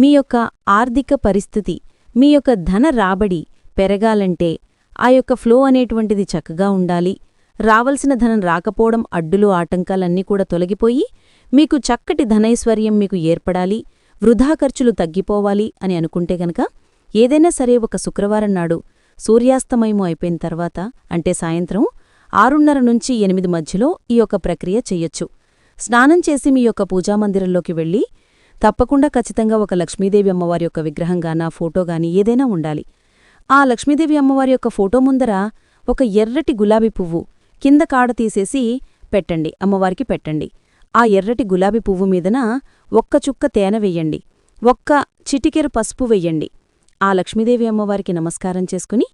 మీ యొక్క ఆర్థిక పరిస్థితి మీ యొక్క ధన రాబడి పెరగాలంటే ఆ యొక్క ఫ్లో అనేటువంటిది చక్కగా ఉండాలి. రావలసిన ధనం రాకపోవడం అడ్డులు ఆటంకాలన్నీ కూడా తొలగిపోయి మీకు చక్కటి ధనైశ్వర్యం మీకు ఏర్పడాలి వృధా ఖర్చులు తగ్గిపోవాలి అని అనుకుంటే గనక ఏదైనా సరే ఒక శుక్రవారం నాడు సూర్యాస్తమయము అయిపోయిన తర్వాత అంటే సాయంత్రం ఆరున్నర నుంచి ఎనిమిది మధ్యలో ఈ యొక్క ప్రక్రియ చెయ్యొచ్చు స్నానం చేసి మీ యొక్క పూజామందిరంలోకి వెళ్ళి తప్పకుండా ఖచ్చితంగా ఒక లక్ష్మీదేవి అమ్మవారి యొక్క విగ్రహం గానా ఫోటో గాని ఏదైనా ఉండాలి. ఆ లక్ష్మీదేవి అమ్మవారి యొక్క ఫోటో ముందర ఒక ఎర్రటి గులాబీ పువ్వు కింద కాడ తీసేసి పెట్టండి అమ్మవారికి పెట్టండి. ఆ ఎర్రటి గులాబీ పువ్వు మీదన ఒక్క చుక్క తేనె వెయ్యండి ఒక్క చిటికెరు పసుపు వెయ్యండి ఆ లక్ష్మీదేవి అమ్మవారికి నమస్కారం చేసుకుని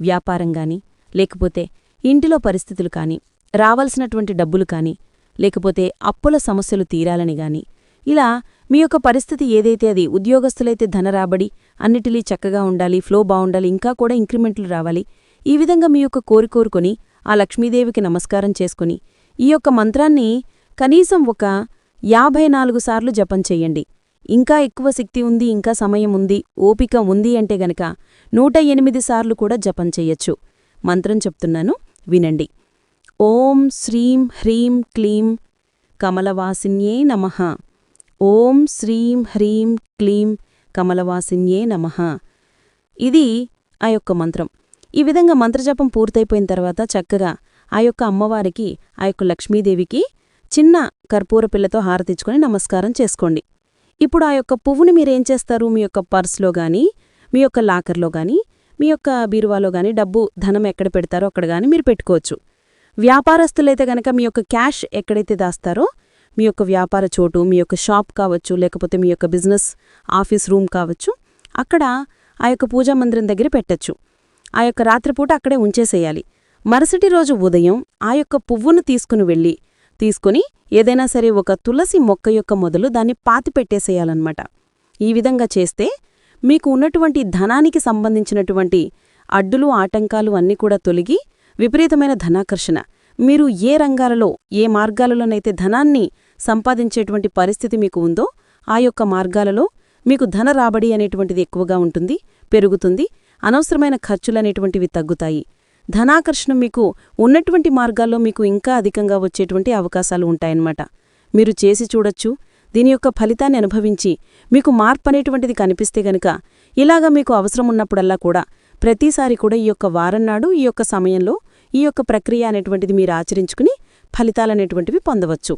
వ్యాపారం గాని లేకపోతే ఇంటిలో పరిస్థితులు కాని రావాల్సినటువంటి డబ్బులు కాని లేకపోతే అప్పుల సమస్యలు తీరాలని గాని ఇలా మీ యొక్క పరిస్థితి ఏదైతే అది ఉద్యోగస్తులైతే ధన రాబడి అన్నిటిలీ చక్కగా ఉండాలి ఫ్లో బావుండాలి ఇంకా కూడా ఇంక్రిమెంట్లు రావాలి ఈ విధంగా మీ యొక్క కోరికోరుకొని ఆ లక్ష్మీదేవికి నమస్కారం చేసుకుని ఈ యొక్క మంత్రాన్ని కనీసం ఒక యాభై నాలుగు సార్లు జపం చెయ్యండి ఇంకా ఎక్కువ శక్తి ఉంది ఇంకా సమయం ఉంది ఓపిక ఉంది అంటే గనక నూట ఎనిమిది సార్లు కూడా జపం చెయ్యొచ్చు మంత్రం చెప్తున్నాను వినండి. ఓం శ్రీం హ్రీం క్లీం కమలవాసిన్యే నమః. ఓం శ్రీం హ్రీం క్లీం కమలవాసిన్యే నమ. ఇది ఆ యొక్క మంత్రం. ఈ విధంగా మంత్రజపం పూర్తయిపోయిన తర్వాత చక్కగా ఆ యొక్క అమ్మవారికి ఆ యొక్క లక్ష్మీదేవికి చిన్న కర్పూర పిల్లతో హారతిచ్చుకొని నమస్కారం చేసుకోండి. ఇప్పుడు ఆ యొక్క పువ్వుని మీరేం చేస్తారు? మీ యొక్క పర్స్లో గాని మీ యొక్క లాకర్లో గాని మీ యొక్క బీరువాలో గాని డబ్బు ధనం ఎక్కడ పెడతారో అక్కడ గాని మీరు పెట్టుకోవచ్చు. వ్యాపారస్తులైతే గనక మీ యొక్క క్యాష్ ఎక్కడైతే దాస్తారో మీ యొక్క వ్యాపార చోటు మీ యొక్క షాప్ కావచ్చు లేకపోతే మీ యొక్క బిజినెస్ ఆఫీస్ రూమ్ కావచ్చు అక్కడ ఆ యొక్క పూజా మందిరం దగ్గర పెట్టచ్చు. ఆ యొక్క రాత్రిపూట అక్కడే ఉంచేసేయాలి. మరుసటి రోజు ఉదయం ఆ యొక్క పువ్వును తీసుకుని వెళ్ళి తీసుకుని ఏదైనా సరే ఒక తులసి మొక్క యొక్క మొదలు దాన్ని పాతి పెట్టేసేయాలన్నమాట. ఈ విధంగా చేస్తే మీకు ఉన్నటువంటి ధనానికి సంబంధించినటువంటి అడ్డులు ఆటంకాలు అన్నీ కూడా తొలగి విపరీతమైన ధనాకర్షణ. మీరు ఏ రంగాలలో ఏ మార్గాలలోనైతే ధనాన్ని సంపాదించేటువంటి పరిస్థితి మీకు ఉందో ఆ యొక్క మార్గాలలో మీకు ధన రాబడి అనేటువంటిది ఎక్కువగా ఉంటుంది పెరుగుతుంది అనవసరమైన ఖర్చులనేటువంటివి తగ్గుతాయి. ధనాకర్షణ మీకు ఉన్నటువంటి మార్గాల్లో మీకు ఇంకా అధికంగా వచ్చేటువంటి అవకాశాలు ఉంటాయన్నమాట. మీరు చేసి చూడొచ్చు దీని యొక్క ఫలితాన్ని అనుభవించి మీకు మార్పనేటువంటిది కనిపిస్తే గనక ఇలాగా మీకు అవసరం ఉన్నప్పుడల్లా కూడా ప్రతిసారి కూడా ఈ యొక్క వారం నాడు ఈ యొక్క సమయంలో ఈ యొక్క ప్రక్రియ అనేటువంటిది మీరు ఆచరించుకుని ఫలితాలనేటువంటివి పొందవచ్చు.